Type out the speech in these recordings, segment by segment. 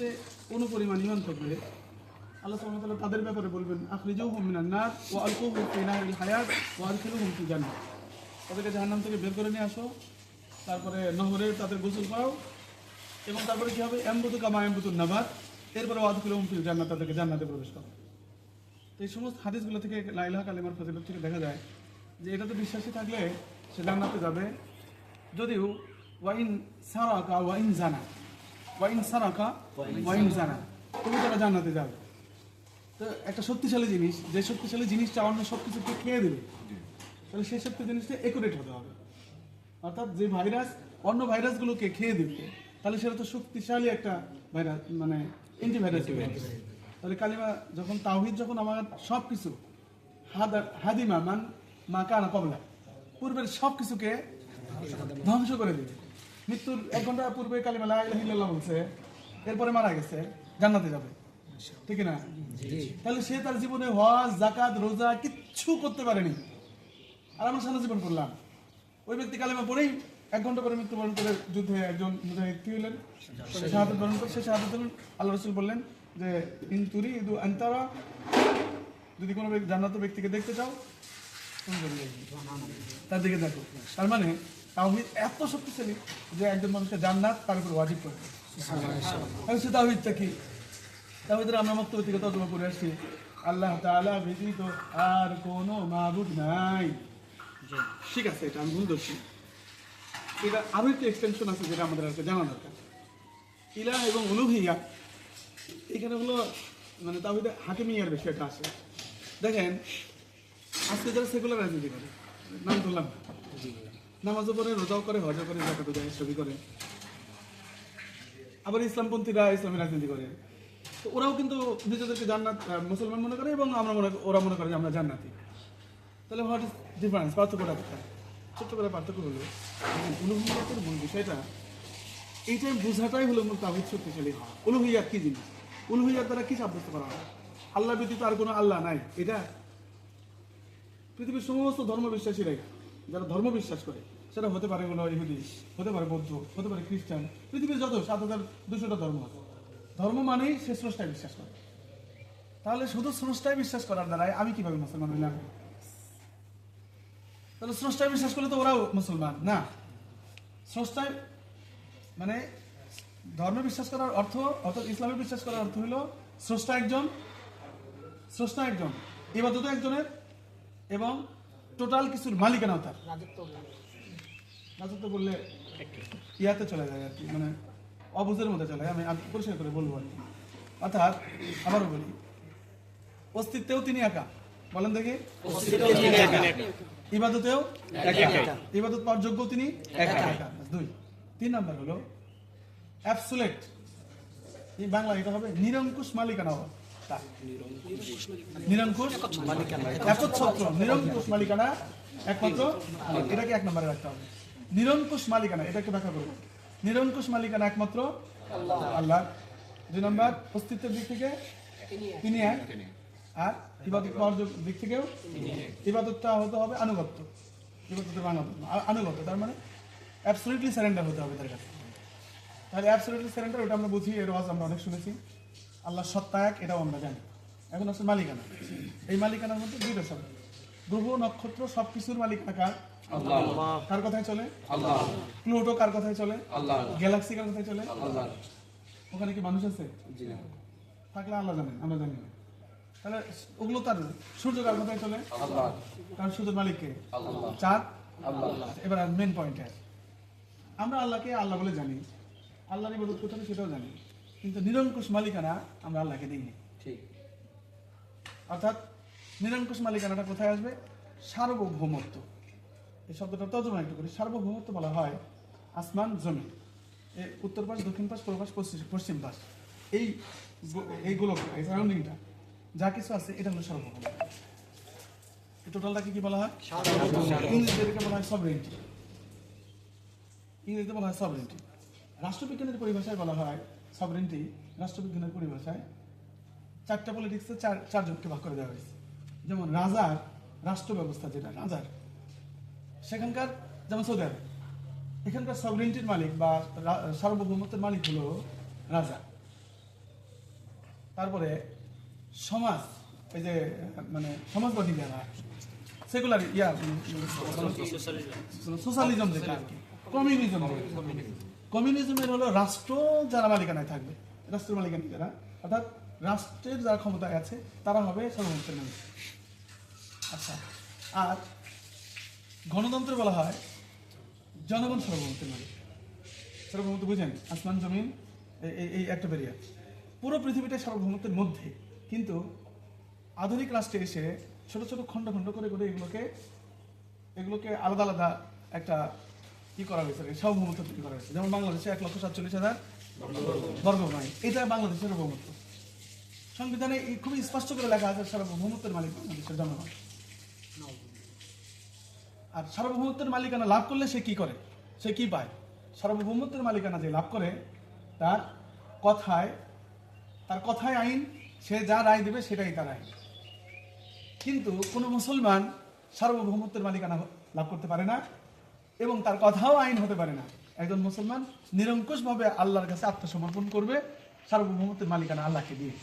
যে কোনো পরিমাণ ইমান থাকবে। আল্লাহ সুবহানাহু তাদের ব্যাপারে বলবেন, আখরিজুহুম মিনান নার ওয়া আলকুহুম ফি হায়াত ওয়া আদখিলুহুম ফি জান্নাহ। তাদেরকে জাহান্নাম থেকে বের করে নিয়ে আসো, তারপরে নহরে তাদের গোসল করাও, এবং তারপরে কী হবে? এমবুতু কামা এমবুতু নাবাত, এরপরে ওয়াদখিলুহুম ফিল জান্নাত তাদেরকে জান্নাতে প্রবেশ করো। তো এই সমস্ত হাদিসগুলো থেকে লাইলাহ কালিমার ফজিলত থেকে দেখা যায় যে এটা তো বিশ্বাসী থাকলে সে জান্নাতে যাবে। যদিও ওয়াইন সারাকা ওয়াইন জানা ওয়াইন সারাকা ওয়াইন জানা তুমি তারা জান্নাতে যাবে তো একটা শক্তিশালী জিনিস যে শক্তিশালী জিনিসটা অন্য সব কিছুকে খেয়ে দেবে তাহলে সেই শক্তি জিনিসটা একুরেট হতে হবে। অর্থাৎ যে ভাইরাস অন্য ভাইরাসগুলোকে খেয়ে দেবে তাহলে সেটা তো শক্তিশালী একটা ভাইরাস মানে অ্যান্টিভাইরাস তাহলে কালিমা যখন তাওহিদ যখন আমার সব কিছু হাদিমা মান মা কানা কবলা পূর্বের সব কিছুকে ধ্বংস করে দিবে। মৃত্যুর এক ঘণ্টা পূর্বে কালিমা লা ইলাহা বলছে এরপরে মারা গেছে জান্নাতে যাবে। ঠিক না তাহলে সে তার জীবনে হজ জাকাত রোজা কিচ্ছু করতে পারেনি। আর আমরা সারা জীবন করলাম। ওই ব্যক্তি কালেমা পরেই এক ঘণ্টা পরে মৃত্যুবরণ করে যুদ্ধে একজন মুজাহিদ কি হলেন? শাহাদত বরণ করে সে শাহাদত হলেন আল্লাহ রসুল বললেন যে ইন্তুরি ইদু আন্তারা যদি কোনো ব্যক্তি জান্নাত ব্যক্তিকে দেখতে চাও তার দিকে দেখো। তার মানে তাওহিদ এত শক্তিশালী যে একজন মানুষকে জান্নাত তার উপর ওয়াজিব করে আমি সে তাওহিদটা কি তাওহিদের আমরা মক্তব্য থেকে তর্জমা করে আসছি। আল্লাহ তাআলা ব্যতীত আর কোনো মাবুদ নাই। ঠিক আছে এটা আমি ভুল ধরছি। এটা আরও একটা এক্সটেনশন আছে যেটা আমাদের আজকে জানা দরকার। ইলা এবং উলুহিয়া এখানে হলো মানে তাহিদে হাকিমিয়ার বিষয়টা আছে। দেখেন আজকে যারা সেকুলার রাজনীতি করে নাম ধরলাম। নামাজও পড়ে, রোজাও করে, হজও করে জাকাতও দেয় ছবি করে। আবার ইসলামপন্থীরা ইসলামী রাজনীতি করে। তো ওরাও কিন্তু নিজেদেরকে জান্নাত মুসলমান মনে করে এবং আমরা মনে, ওরা মনে করে যে আমরা জান্নাতি। তাহলে হোয়াট ইজ ডিফারেন্স পার্থক্যটা কোথায়? ছোট্ট করে পার্থক্য হলো উলুহিয়াতের মূল বিষয়টা, এইটাই বোঝাটাই হলো মূল তাহিদ শক্তিশালী হওয়া। উলুহিয়াত কি জিনিস? উলুহিয়াত দ্বারা কি সাব্যস্ত করা হয়? আল্লাহ ব্যতীত আর কোনো আল্লাহ নাই। এটা পৃথিবীর সমস্ত ধর্ম বিশ্বাসীরাই যারা ধর্ম বিশ্বাস করে সেটা হতে পারে হলো ইহুদি, হতে পারে বৌদ্ধ, হতে পারে খ্রিস্টান। পৃথিবীর যত সাত হাজার দুশোটা ধর্ম আছে। ধর্ম মানেই সে স্রষ্টায় বিশ্বাস করে। তাহলে শুধু স্রষ্টায় বিশ্বাস করার দ্বারাই আমি কীভাবে মুসলমান হইলাম? তাহলে স্রষ্টায় বিশ্বাস করলে তো ওরাও মুসলমান, না? স্রষ্টায় মানে ধর্মে বিশ্বাস করার অর্থ, অর্থাৎ ইসলামে বিশ্বাস করার অর্থ হলো স্রষ্টা একজন স্রষ্টা একজন এবার দুটো একজনের, এবং টোটাল কিছুর মালিকানাও তার। রাজত্ব। বললে ইয়াতে চলে যায় আর কি মানে অবুঝের মধ্যে চলে যায় আমি আমি পরিষ্কার করে বলব আর কি। অর্থাৎ আবারও বলি অস্তিত্বেও তিনি একা। বলেন দেখি। ইবাদতেও ইবাদত পাওয়ার যোগ্য তিনি একা। একা। দুই। তিন নাম্বার হলো অ্যাবসুলেট এই বাংলা এটা হবে নিরঙ্কুশ মালিকানা হওয়া। নিরঙ্কুশ একচ্ছত্র নিরঙ্কুশ মালিকানা একমাত্র এটাকে এক নম্বরে রাখতে হবে। নিরঙ্কুশ মালিকানা, এটাকে ব্যাখ্যা করব। নিরঙ্কুশ মালিকানা একমাত্র আল্লাহ। দুই নম্বর, অস্তিত্বের দিক থেকে তিনি এক। আর ইবাদত পাওয়ার দিক থেকেও ইবাদতটা হতে হবে আনুগত্য। ইবাদতের আনুগত্য। তার মানে অ্যাবসলিউটলি সারেন্ডার হতে হবে তার কাছে। তাহলে অ্যাবসলিউটলি সারেন্ডার ওটা আমরা বুঝি, এর ওয়াজ আমরা অনেক শুনেছি। আল্লাহ সত্তা এক, এটাও আমরা জানি। এখন হচ্ছে মালিকানা। এই মালিকানার মধ্যে দুইটা শব্দ। গ্রহ, নক্ষত্র সব কিছুর মালিকানা কার? কার কথায় চলে? প্লুটো কার কথায় চলে? গ্যালাক্সি কার কথায় চলে? ওখানে কি মানুষ আছে? থাকলে আল্লাহ জানেন আমরা জানি না। তাহলে ওগুলো তার সূর্য কার কথায় চলে? কারণ সূর্যের মালিককে চাঁদ? এবার মেন পয়েন্ট আমরা আল্লাহকে আল্লাহ বলে জানি। আল্লাহর ইবাদত করতে হবে সেটাও জানি। কিন্তু নিরঙ্কুশ মালিকানা আমরা আল্লাহকে দিইনি। ঠিক। অর্থাৎ নিরঙ্কুশ মালিকানাটা কোথায় আসবে? সার্বভৌমত্ব। এই শব্দটা তর্জমা একটু করি। সার্বভৌমত্ব বলা হয় আসমান জমি উত্তর পাশ দক্ষিণ পাশ পূর্ব পাশ পশ্চিম পাশ। এই এই গোলক এই সারাউন্ডিংটা যা কিছু আছে এটা হলো সার্বভৌম। টোটালটাকে কি বলা হয়? ইংরেজিতে এটাকে বলা হয় সবরেন্টি ইংরেজিতে বলা হয় সবরেন্টি রাষ্ট্রবিজ্ঞানের পরিভাষায় বলা হয় সবরেন্টি রাষ্ট্রবিজ্ঞানের পরিভাষায় চারটা পলিটিক্সে চার চারজনকে ভাগ করে দেওয়া হয়েছে। যেমন রাজার রাষ্ট্র ব্যবস্থা যেটা রাজার। সেখানকার, যেমন সৌদি আরব, এখানকার সবরেন্টির মালিক বা সার্বভৌমত্বের মালিক হলো রাজা। তারপরে সমাজ, এই যে মানে সমাজবাদী যারা, সেকুলার ইয়া সোশ্যালিজম যেটা আর কি কমিউনিজম কমিউনিজমের হলো রাষ্ট্র যারা মালিকানায় থাকবে, রাষ্ট্রের মালিকানা যারা অর্থাৎ রাষ্ট্রের যারা ক্ষমতায় আছে, তারা হবে মালিক। আচ্ছা আর গণতন্ত্র বলা হয়, জনগণ সার্বভৌমত্বের মালিক সার্বভৌমত্ব বুঝেন, আসমান, জমিন এই- একটা বেরিয়া পুরো পৃথিবীটা সার্বভৌমত্বের মধ্যে। কিন্তু আধুনিক রাষ্ট্রে এসে ছোট ছোট খণ্ড খণ্ড করে করে এগুলোকে এগুলোকে আলাদা আলাদা একটা কি করা হয়েছে সার্বভৌমত্ব তৈরি করা হয়েছে। যেমন বাংলাদেশে এক লক্ষ সাতচল্লিশ হাজার বর্গ এটা বাংলাদেশের সার্বভৌমত্ব। সংবিধানে খুবই স্পষ্ট করে লেখা আছে সার্বভৌমত্বের মালিক বাংলাদেশের জনগণ। আর সার্বভৌমত্বের মালিকানা লাভ করলে সে কি করে? সে কি পায়? সার্বভৌমত্বের মালিকানা যে লাভ করে তার কথায় তার কথায় আইন সে যা রায় দেবে সেটাই তার আইন। কিন্তু কোনো মুসলমান সার্বভৌমত্বের মালিকানা লাভ করতে পারে না এবং তার কথাও আইন হতে পারে না। একজন মুসলমান নিরঙ্কুশভাবে আল্লাহর কাছে আত্মসমর্পণ করবে সার্বভৌমত্বের মালিকানা আল্লাহকে দিয়ে।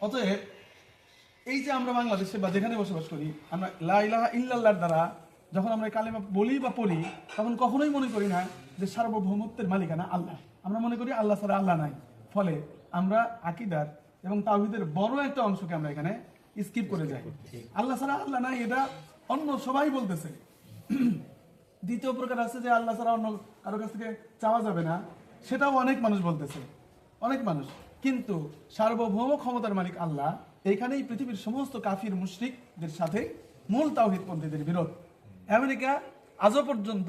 অতএব এই যে আমরা বাংলাদেশে বা যেখানে বসবাস করি, আমরা লা ইলাহা ইল্লাল্লাহর দ্বারা যখন আমরা কালেমা বলি বা পড়ি, তখন কখনোই মনে করি না যে সার্বভৌমত্বের মালিকানা আল্লাহ। আমরা মনে করি আল্লাহ ছাড়া আল্লাহ নাই। ফলে আমরা আকিদার এবং তাওহিদের বড় একটা অংশকে আমরা এখানে স্কিপ করে যাই। আল্লাহ ছাড়া আল্লাহ নাই, এটা অন্য সবাই বলতেছে। দ্বিতীয় প্রকার আছে যে আল্লাহ ছাড়া অন্য কারও কাছ থেকে চাওয়া যাবে না, সেটাও অনেক মানুষ বলতেছে। অনেক মানুষ। কিন্তু সার্বভৌম ক্ষমতার মালিক আল্লাহ এইখানেই পৃথিবীর সমস্ত কাফির মুশরিকদের সাথে মূল তাওহিদপন্থীদের বিরোধ। আমেরিকা আজও পর্যন্ত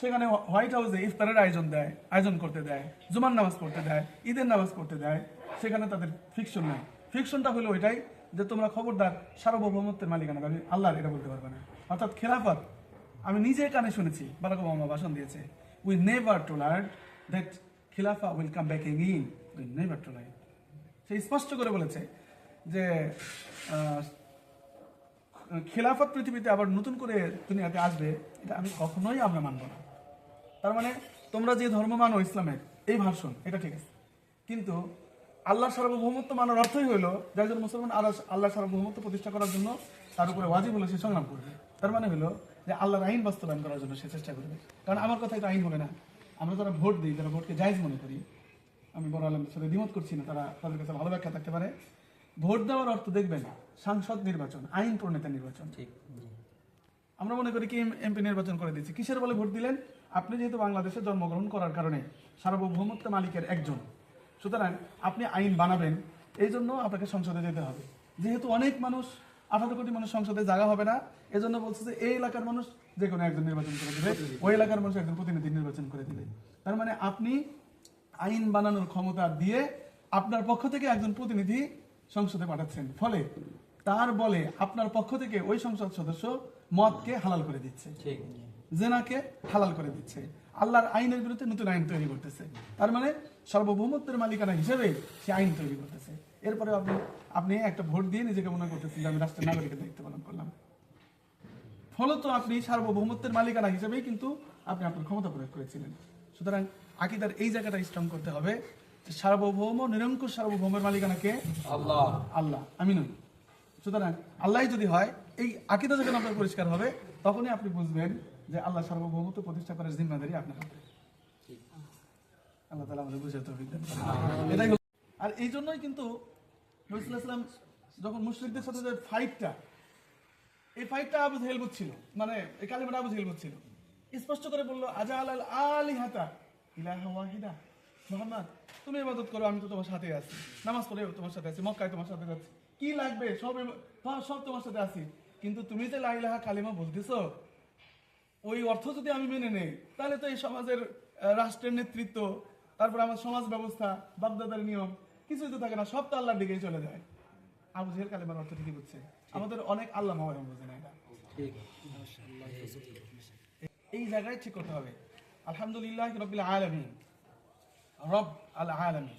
সেখানে হোয়াইট হাউসে ইফতারের আয়োজন দেয়, আয়োজন করতে দেয়, জুমার নামাজ পড়তে দেয়, ঈদের নামাজ পড়তে দেয়, সেখানে তাদের ফিকশন নাই। ফিকশনটা হলো ওইটাই যে তোমরা খবরদার, সার্বভৌমত্বের মালিকানা দাবি আল্লাহর এটা বলতে পারবে না। অর্থাৎ খেলাফত, আমি নিজে কানে শুনেছি, বারাক ওবামা ভাষণ দিয়েছে উই নেভার টোলার্ড দ্যাট খিলাফা will come back again we never tolerate সে স্পষ্ট করে বলেছে যে খিলাফত পৃথিবীতে আবার নতুন করে দুনিয়াতে আসবে, এটা আমি কখনোই আমরা মানব না। তার মানে তোমরা যে ধর্ম মানো ইসলামের, এই ভাষণ এটা ঠিক আছে। কিন্তু আল্লাহ সার্বভৌমত্ব মানার অর্থই হলো যে একজন মুসলমান আল্লাহ আল্লাহ সার্বভৌমত্ব প্রতিষ্ঠা করার জন্য তার উপরে ওয়াজিব হলো সে সংগ্রাম করবে। তার মানে হলো যে আল্লাহর আইন বাস্তবায়ন করার জন্য সে চেষ্টা করবে। কারণ আমার কথা এটা আইন হবে না। আমরা যারা ভোট দিই, যারা ভোটকে জায়জ মনে করি, আমি বড় আলমের সাথে দ্বিমত করছি না, তারা তাদের কাছে ভালো ব্যাখ্যা থাকতে পারে। ভোট দেওয়ার অর্থ দেখবেন সাংসদ নির্বাচন আইন প্রণেতা নির্বাচন। ঠিক আমরা মনে করি কি এমপি নির্বাচন করে দিচ্ছি কিসের বলে ভোট দিলেন? আপনি যেহেতু বাংলাদেশে জন্মগ্রহণ করার কারণে সার্বভৌমত্ব মালিকের একজন। সুতরাং আপনি আইন বানাবেন এই জন্য আপনাকে সংসদে যেতে হবে। যেহেতু অনেক মানুষ আঠারো কোটি মানুষ সংসদে জায়গা হবে না এজন্য বলছে যে এই এলাকার মানুষ যে কোনো একজন নির্বাচন করে দিবে ওই এলাকার মানুষ একজন প্রতিনিধি নির্বাচন করে দিবে। তার মানে আপনি আইন বানানোর ক্ষমতা দিয়ে আপনার পক্ষ থেকে একজন প্রতিনিধি সংসদে পাঠাচ্ছেন। ফলে তার বলে আপনার পক্ষ থেকে ওই সংসদ সদস্য মদকে হালাল করে দিচ্ছে। জেনাকে হালাল করে দিচ্ছে। আল্লাহর আইনের বিরুদ্ধে নতুন আইন তৈরি করতেছে। তার মানে সার্বভৌমত্বের মালিকানা হিসেবে সে আইন তৈরি করতেছে। এরপরে আপনি আপনি একটা ভোট দিয়ে নিজেকে মনে করতেছেন যে আমি রাষ্ট্রের নাগরিকের দায়িত্ব পালন করলাম। ফলত আপনি সার্বভৌমত্বের মালিকানা হিসেবেই কিন্তু আপনি আপনার ক্ষমতা প্রয়োগ করেছিলেন। সুতরাং আকিদার এই জায়গাটা স্ট্রং করতে হবে। সার্বভৌম নিরঙ্কুশ সার্বভৌমের মালিকানা কে? আল্লাহ। আল্লাহ। আমি নই সুতরাং আল্লাহ যদি হয় এই আকিদা যখন আপনার পরিষ্কার হবে তখনই আপনি বুঝবেন যে আল্লাহ সার্বভৌমত্ব প্রতিষ্ঠা করার জিম্মাদারি আপনার হাতে। আল্লাহ তালা আমাদের বুঝে করুন। এটাই আর এই জন্যই কিন্তু নজরুল্লাহাম যখন মুসলিমদের সাথে যে ফাইটটা এই ফাইটটা আবু জেহেল বুঝছিল। মানে এই কালিমাটা আবু জেহেল বুঝছিল। স্পষ্ট করে বলল আজা আল আলি হাতা ইলাহা ওয়াহিদা। মোহাম্মদ তুমি ইবাদত করো আমি তো তোমার সাথে আছি। নামাজ পড়ে তোমার সাথে আছি মক্কায় তোমার সাথে যাচ্ছি কি লাগবে? সব হ্যাঁ, সব তোমার সাথে আছি। কিন্তু তুমি যে লা ইলাহা কালিমা বলতেছো ওই অর্থ যদি আমি মেনে নেই তাহলে তো এই সমাজের রাষ্ট্রের নেতৃত্ব তারপর আমার সমাজ ব্যবস্থা বাপদাদার নিয়ম কিছুই তো থাকে না সব তো আল্লাহর দিকেই চলে যায়। আবু জেহেল কালিমার অর্থ ঠিকই বুঝছে। আমাদের অনেক আল্লাহ মাওয়ারাম বোঝে না এটা। এই জায়গায় ঠিক করতে হবে। আলহামদুলিল্লাহ রবিল আলমী রব আল আলমী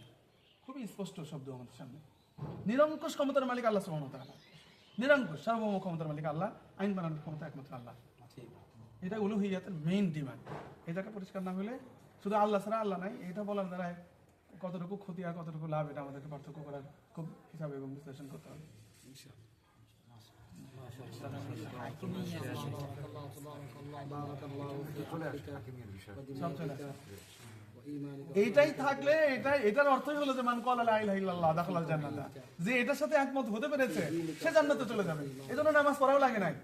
খুবই স্পষ্ট শব্দ আমাদের সামনে। নিরঙ্কুশ ক্ষমতার মালিক আল্লাহ সুবহানাহু ওয়া তাআলা। নিরঙ্কুশ সার্বভৌম ক্ষমতার মালিক আল্লাহ আইন বানানোর ক্ষমতা একমাত্র আল্লাহ। ঠিক এটা উলুহিয়াতের মেইন ডিমান্ড এই জায়গা পরিষ্কার না হলে শুধু আল্লাহ ছাড়া আল্লাহ নাই এটা বলার দ্বারা কতটুকু ক্ষতি আর কতটুকু লাভ এটা আমাদেরকে পার্থক্য করার খুব হিসাবে এবং বিশ্লেষণ করতে হবে। সব চলে আসে। এইটাই থাকলে এটা, এটার অর্থই হলো যে মান কলা লা ইলাহা ইল্লাল্লাহ, দাখালাল জান্নাতা। যে এটার সাথে একমত হতে পেরেছে, সে জান্নাতে চলে যাবে। এজন্য নামাজ পড়াও লাগে নাই।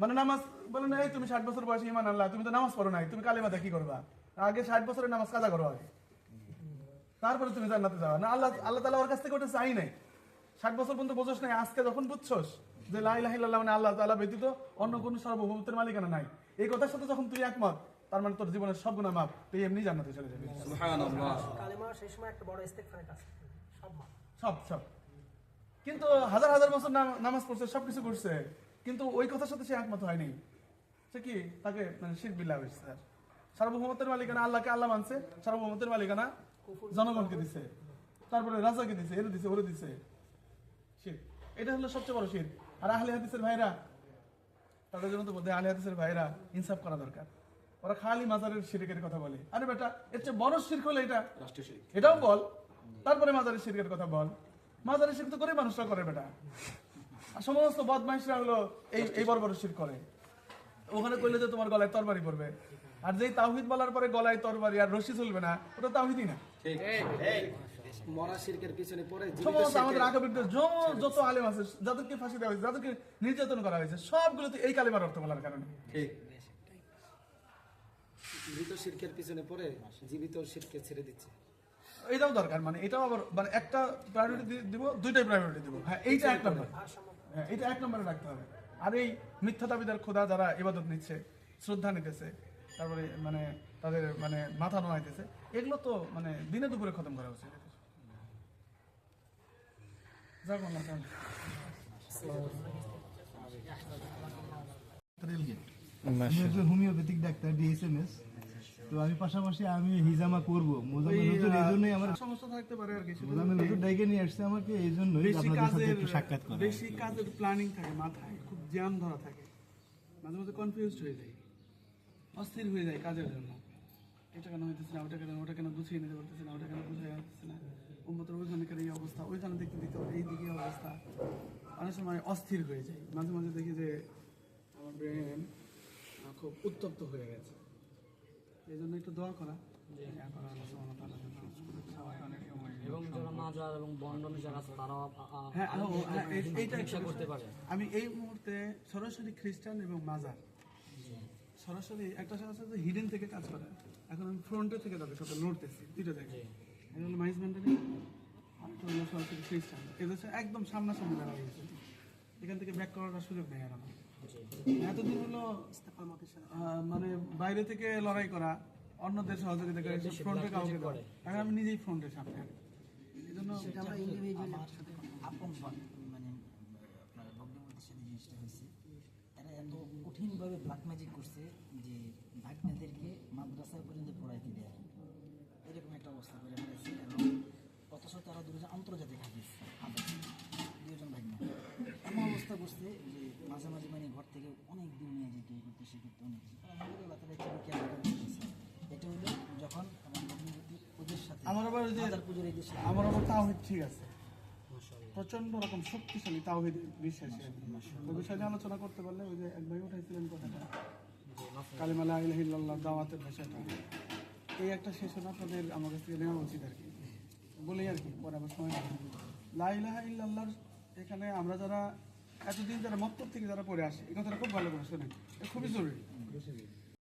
মানে নামাজ বলে না তুমি ষাট বছর বয়সে ইমান আল্লাহ তুমি তো নামাজ পড়ো নাই, তুমি কালিমা কি করবা। আগে ষাট বছরের নামাজ কাজা করো আগে। তারপরে তুমি জান্নাতে যাও না, আল্লাহ আল্লাহ তালা ওর কাছ থেকে ওটা চাই নাই। ষাট বছর পর্যন্ত বোঝোস নাই, আজকে যখন বুঝছস যে লাই লাহিল্লাহ মানে আল্লাহ তালা ব্যতীত অন্য কোনো সার্বভৌমত্বের মালিকানা নাই। এই কথার সাথে যখন তুই একমত তার মানে তোর জীবনের সব গুণা মাপ তুই এমনি জান্নাতে চলে যাবি। কালেমা সেই সময় একটা বড় ইস্তেকফারের কাজ সব সব সব। কিন্তু হাজার হাজার বছর নামাজ পড়ছে সবকিছু করছে কিন্তু ওই কথার সাথে সে একমত হয়নি। সে কি? তাকে মানে শির বিল্লা স্যার। সার্বভৌমত্বের মালিকানা আল্লাহকে আল্লাহ মানছে সার্বভৌমত্বের মালিকানা জনগণকে দিছে। তারপরে রাজাকে দিছে এর দিছে ওরে দিছে। শির। এটা হলো সবচেয়ে বড় শির। আর আহলে হাদিসের ভাইরা তাদের জন্য তো বোধ হয় আহলে হাদিসের ভাইরা ইনসাফ করা দরকার। ওরা খালি মাজারের শিরকের কথা বলে। আরে বেটা এর চেয়ে বড় শিরক হলো এটা। এটাও বল। তারপরে মাজারের শিরকের কথা বল। মাজারের শিরক তো করে মানুষরা করে বেটা। আর সমস্ত বদমাইশরা হলো এই এই বড় বড় শির করে। ওখানে করলে যে তোমার গলায় তরবারি পড়বে। আর যেই তাওহিদ বলার পরে গলায় তরবারি আর রশি চলবে না ওটা তাওহিদই না। মরা শিরকের পিছনে পড়ে সমস্ত আমাদের আগামীদের যত আলেম আছে যাদেরকে ফাঁসি দেওয়া হয়েছে যাদেরকে নির্যাতন করা হয়েছে সবগুলো তো এই কালেমার অর্থ বলার কারণে। মৃত শিরকের পিছনে পড়ে জীবিত শিরকে ছেড়ে দিচ্ছে। এটাও দরকার মানে এটাও আবার মানে একটা প্রায়োরিটি দিব দুইটাই প্রায়োরিটি দিব। হ্যাঁ এইটা এক নম্বর। হ্যাঁ এটা এক নম্বরে রাখতে হবে। আর এই মিথ্যা দাবিদার খোদা যারা ইবাদত নিচ্ছে শ্রদ্ধা নিতেছে তারপরে মানে তাদের মানে মাথা নোয়াইতেছে এগুলো তো মানে দিনে দুপুরে খতম করা উচিত। যাক হোমিওপ্যাথিক ডাক্তার ডিএসএমএস তো আমি পাশাপাশি আমি হিজামা করব। মোজামেল হুজুর এই জন্যই আমার সমস্যা থাকতে পারে আর কি সেটা মোজামেল হুজুর ডাইকে নিয়ে আসছে আমাকে এই জন্যই বেশি আপনাদের সাথে কাজের একটু সাক্ষাৎ করা। বেশি কাজের প্ল্যানিং থাকে মাথায় খুব জ্যাম ধরা থাকে। মাঝে মাঝে কনফিউজড হয়ে যায় অস্থির হয়ে যায় কাজের জন্য। এটা কেন হইতেছে না ওটা কেন ওটা কেন গুছিয়ে নিতে পারতেছে না ওটা কেন গুছিয়ে যাচ্ছে না? উন্মতের ওইখানকার এই অবস্থা ওইখানে দেখতে দিতে হবে এই দিকে অবস্থা। অনেক সময় অস্থির হয়ে যায় মাঝে মাঝে দেখি যে আমার ব্রেন খুব উত্তপ্ত হয়ে গেছে। এই জন্য একটু দোয়া করা। এবং যারা মাজার এবং বন্ডন যারা আছে তারাও হ্যাঁ হ্যাঁ, এই- এইটা করতে পারে। আমি এই মুহূর্তে সরাসরি খ্রিস্টান এবং মাজার সরাসরি একটা সাথে হিডেন থেকে কাজ করে। এখন আমি ফ্রন্টে থেকে তাদের সাথে লড়তেছি দুইটা জায়গায়। হলো মেন্টালি আর হলো সরাসরি খ্রিস্টান। এদের একদম সামনাসামনি দাঁড়া গেছে এখান থেকে ব্যাক করার সুযোগ নেই আর আমার। এতদিন হলো মানে বাইরে থেকে লড়াই করা অন্যদের সহযোগিতা করে ফ্রন্টে কাউকে দেওয়া। এখন আমি নিজেই ফ্রন্টের সামনে। এই জন্য আপন মানে আপনার ভগ্নপতির সাথে জিনিসটা হয়েছে তারা এত কঠিনভাবে ব্ল্যাক ম্যাজিক করছে যে ভাগ্নেদেরকে মাদ্রাসায় পর্যন্ত পড়াইতে দেয় এরকম একটা অবস্থা করে ফেলেছে এবং অথচ তারা দুজন আন্তর্জাতিক হাফিজ হাফিজ দুজন ভাগ্নে। এমন অবস্থা করছে যে মাঝে মাঝে মানে ঘর থেকে অনেক দূর নিয়ে যেত করতে সে করতে অনেক কিছু। একটু করতেছে এটা হলো যখন আমার ওদের সাথে আমার আবার ওই যে পুজোর আমার আবার তাওহিদ ঠিক আছে। প্রচণ্ড রকম শক্তিশালী তাওহিদ বিশ্বাসী আমি। তো বিষয় নিয়ে আলোচনা করতে পারলে ওই যে এক ভাই উঠাইছিলেন কথাটা। কালিমালা ইলাহিল্লাহ দাওয়াতের ভাষাটা। এই একটা সেশন আপনাদের আমার কাছ থেকে নেওয়া উচিত আর কি। বলেই আর কি পরে আবার সময় লাইলাহা ইল্লাল্লাহর এখানে আমরা যারা এতদিন যারা মত্তর থেকে যারা পরে আসে, এই কথাটা খুব ভালো করে শোনেন খুবই জরুরি।